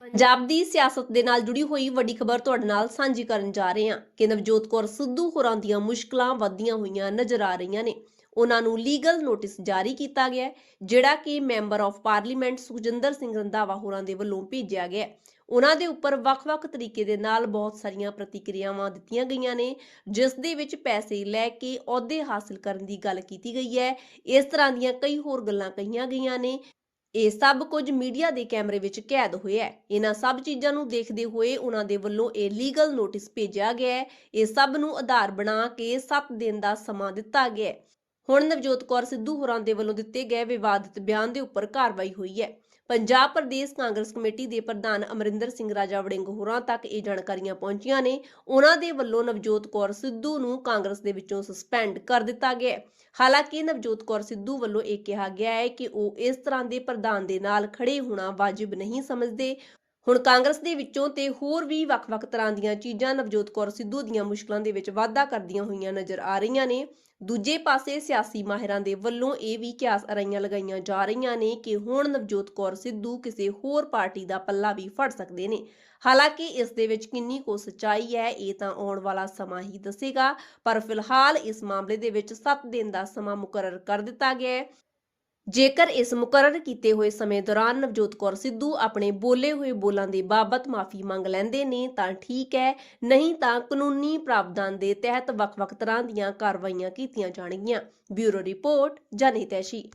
ਪੰਜਾਬ ਦੀ ਸਿਆਸਤ ਦੇ ਨਾਲ ਜੁੜੀ ਹੋਈ ਵੱਡੀ ਖਬਰ ਤੁਹਾਡੇ ਨਾਲ ਸਾਂਝੀ ਕਰਨ ਜਾ ਰਹੇ ਹਾਂ। ਕਿ ਨਵਜੋਤ ਕੌਰ ਸਿੱਧੂ ਹੋਰਾਂ ਦੀਆਂ ਮੁਸ਼ਕਲਾਂ ਵੱਧਦੀਆਂ ਹੋਈਆਂ ਨਜ਼ਰ ਆ ਰਹੀਆਂ ਨੇ। ਉਹਨਾਂ ਨੂੰ ਲੀਗਲ ਨੋਟਿਸ ਜਾਰੀ ਕੀਤਾ ਗਿਆ ਹੈ, ਜਿਹੜਾ ਕਿ member of parliament Sukhjinder Singh Randhawa ਹੋਰਾਂ ਦੇ ਵੱਲੋਂ ਭੇਜਿਆ ਗਿਆ ਹੈ। ਉਹਨਾਂ ਦੇ ਉੱਪਰ ਵੱਖ-ਵੱਖ ਤਰੀਕੇ ਦੇ ਨਾਲ ਬਹੁਤ ਸਾਰੀਆਂ ਪ੍ਰਤੀਕਿਰਿਆਵਾਂ ਦਿੱਤੀਆਂ ਗਈਆਂ ਨੇ ਜਿਸ ਦੇ ਵਿੱਚ ਪੈਸੇ ਲੈ ਕੇ ਅਹੁਦੇ ਹਾਸਲ ਕਰਨ ਦੀ ਗੱਲ ਕੀਤੀ ਗਈ ਹੈ। ਇਸ ਤਰ੍ਹਾਂ ਦੀਆਂ ਕਈ ਹੋਰ ਗੱਲਾਂ ਕਹੀਆਂ ਗਈਆਂ ਨੇ। ਇਹ ਸਭ ਕੁਝ ਮੀਡੀਆ ਦੇ ਕੈਮਰੇ ਵਿੱਚ ਕੈਦ ਹੋਇਆ ਹੈ। ਇਹਨਾਂ ਸਭ ਚੀਜ਼ਾਂ ਨੂੰ ਦੇਖਦੇ ਹੋਏ ਉਹਨਾਂ ਦੇ ਵੱਲੋਂ ਇਹ ਲੀਗਲ ਨੋਟਿਸ ਭੇਜਿਆ ਗਿਆ ਹੈ। ਇਹ ਸਭ ਨੂੰ ਆਧਾਰ ਬਣਾ ਕੇ 7 ਦਿਨ ਦਾ ਸਮਾਂ ਦਿੱਤਾ ਗਿਆ ਹੈ। ਹੁਣ ਨਵਜੋਤ ਕੌਰ ਸਿੱਧੂ ਹੋਰਾਂ ਦੇ ਵੱਲੋਂ ਦਿੱਤੇ ਗਏ ਵਿਵਾਦਿਤ ਬਿਆਨ ਦੇ ਉੱਪਰ ਕਾਰਵਾਈ ਹੋਈ ਹੈ। ਪੰਜਾਬ ਪ੍ਰਦੇਸ਼ ਕਾਂਗਰਸ ਕਮੇਟੀ ਦੇ ਪ੍ਰਧਾਨ ਅਮਰਿੰਦਰ ਸਿੰਘ ਰਾਜਾ ਵੜਿੰਗ ਹੋਰਾਂ ਤੱਕ ਇਹ ਜਾਣਕਾਰੀਆਂ ਪਹੁੰਚੀਆਂ ਨੇ। ਉਹਨਾਂ ਦੇ ਵੱਲੋਂ ਨਵਜੋਤ ਕੌਰ ਸਿੱਧੂ ਨੂੰ ਕਾਂਗਰਸ ਦੇ ਵਿੱਚੋਂ ਸਸਪੈਂਡ ਕਰ ਦਿੱਤਾ ਗਿਆ ਹਾਲਾਂਕਿ ਨਵਜੋਤ ਕੌਰ ਸਿੱਧੂ ਵੱਲੋਂ ਇਹ ਕਿਹਾ ਗਿਆ ਹੈ ਕਿ ਉਹ ਇਸ ਤਰ੍ਹਾਂ ਦੇ ਪ੍ਰਧਾਨ ਦੇ ਨਾਲ ਖੜੇ ਹੋਣਾ ਵਾਜਿਬ ਨਹੀਂ ਸਮਝਦੇ। ਹੁਣ ਕਾਂਗਰਸ ਦੇ ਵਿੱਚੋਂ ਤੇ ਹੋਰ ਵੀ ਵੱਖ-ਵੱਖ ਤਰ੍ਹਾਂ ਦੀਆਂ ਚੀਜ਼ਾਂ ਨਵਜੋਤ ਕੌਰ ਸਿੱਧੂ ਦੀਆਂ ਮੁਸ਼ਕਲਾਂ ਦੇ ਵਿੱਚ ਵਾਧਾ ਕਰਦੀਆਂ ਹੋਈਆਂ ਨਜ਼ਰ ਆ ਰਹੀਆਂ ਨੇ। ਦੂਜੇ ਪਾਸੇ ਸਿਆਸੀ ਮਾਹਿਰਾਂ ਦੇ ਵੱਲੋਂ ਇਹ ਵੀ ਕਿਆਸ ਅਰਾਈਆਂ ਲਗਾਈਆਂ ਜਾ ਰਹੀਆਂ ਨੇ ਕਿ ਹੁਣ ਨਵਜੋਤ ਕੌਰ ਸਿੱਧੂ ਕਿਸੇ ਹੋਰ ਪਾਰਟੀ ਦਾ ਪੱਲਾ ਵੀ ਫੜ ਸਕਦੇ ਨੇ। ਹਾਲਾਂਕਿ ਇਸ ਦੇ ਵਿੱਚ ਕਿੰਨੀ ਕੁ ਸੱਚਾਈ ਹੈ, ਇਹ ਤਾਂ ਆਉਣ ਵਾਲਾ ਸਮਾਂ ਹੀ ਦੱਸੇਗਾ, ਪਰ ਫਿਲਹਾਲ ਇਸ ਮਾਮਲੇ ਦੇ ਵਿੱਚ 7 ਦਿਨ ਦਾ ਸਮਾਂ ਮੁਕਰਰ ਕਰ ਦਿੱਤਾ ਗਿਆ ਹੈ। ਜੇਕਰ ਇਸ ਮੁਕਰਰ ਕੀਤੇ ਹੋਏ ਸਮੇਂ ਦੌਰਾਨ ਨਵਜੋਤ ਕੌਰ ਸਿੱਧੂ ਆਪਣੇ ਬੋਲੇ ਹੋਏ ਬੋਲਾਂ ਦੇ ਬਾਬਤ ਮਾਫੀ ਮੰਗ ਲੈਂਦੇ ਨੇ, ਤਾਂ ਠੀਕ ਹੈ। ਨਹੀਂ ਤਾਂ ਕਾਨੂੰਨੀ ਪ੍ਰਾਵਧਾਨ ਦੇ ਤਹਿਤ ਵੱਖ-ਵੱਖ ਤਰ੍ਹਾਂ ਦੀਆਂ ਕਾਰਵਾਈਆਂ ਕੀਤੀਆਂ ਜਾਣਗੀਆਂ। Bureau report ਜਨਹਿਤੈਸ਼ੀ